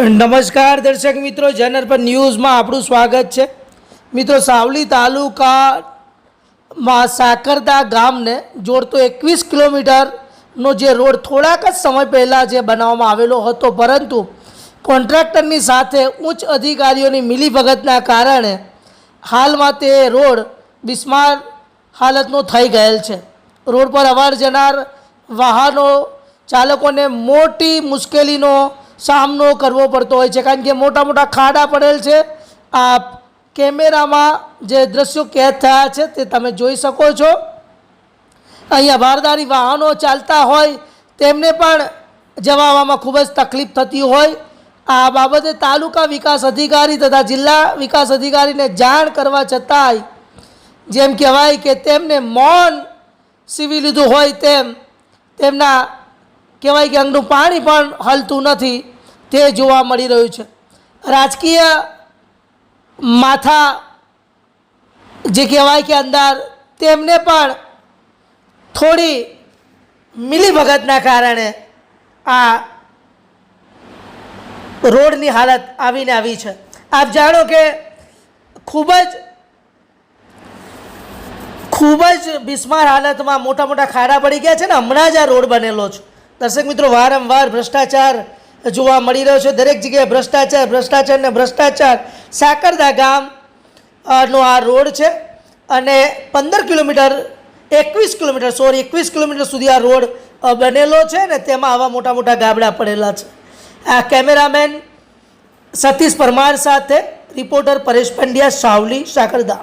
નમસ્કાર દર્શક મિત્રો જેનર પર ન્યૂઝમાં આપણું સ્વાગત છે. મિત્રો, સાવલી તાલુકામાં સાકરદા ગામને જોડતો એકવીસ કિલોમીટરનો જે રોડ થોડાક જ સમય પહેલાં જે બનાવવામાં આવેલો હતો, પરંતુ કોન્ટ્રાક્ટરની સાથે ઉચ્ચ અધિકારીઓની મિલીભગતના કારણે હાલમાં તે રોડ બિસ્માર હાલતનો થઈ ગયેલ છે. રોડ પર અવાર જનાર વાહનો ચાલકોને મોટી મુશ્કેલીનો સામનો કરવો પડતો હોય છે, કારણ કે મોટા મોટા ખાડા પડેલ છે. આ કેમેરામાં જે દ્રશ્યો કેદ થયા છે, તે તમે જોઈ શકો છો. અહીંયા ભારદારી વાહનો ચાલતા હોય, તેમને પણ જવામાં ખૂબ જ તકલીફ થતી હોય. આ બાબતે તાલુકા વિકાસ અધિકારી તથા જિલ્લા વિકાસ અધિકારીને જાણ કરવા છતાંય જેમ કહેવાય કે તેમને મૌન સીવી લીધું હોય તેમ તેમના કહેવાય કે અંગનું પાણી પણ હલતું નથી, તે જોવા મળી રહ્યું છે. રાજકીય માથા જે કહેવાય કે અંદર, તેમને પણ થોડી મિલીભગતના કારણે આ રોડની હાલત આવીને આવી છે. આપ જાણો કે ખૂબ જ ખૂબ જ બિસ્માર હાલતમાં મોટા મોટા ખાડા પડી ગયા છે ને, હમણાં જ આ રોડ બનેલો છે. દર્શક મિત્રો, વારંવાર ભ્રષ્ટાચાર જોવા મળી રહ્યો છે. દરેક જગ્યાએ ભ્રષ્ટાચાર ભ્રષ્ટાચાર ને ભ્રષ્ટાચાર. સાકરદા ગામ નો આ રોડ છે અને પંદર કિલોમીટર, એકવીસ કિલોમીટર, સોરી, એકવીસ કિલોમીટર સુધી આ રોડ બનેલો છે ને તેમાં આવા મોટા મોટા ગાબડા પડેલા છે. આ કેમેરામેન સતીશ પરમાર સાથે રિપોર્ટર પરેશ પંડ્યા, સાવલી, સાકરદા.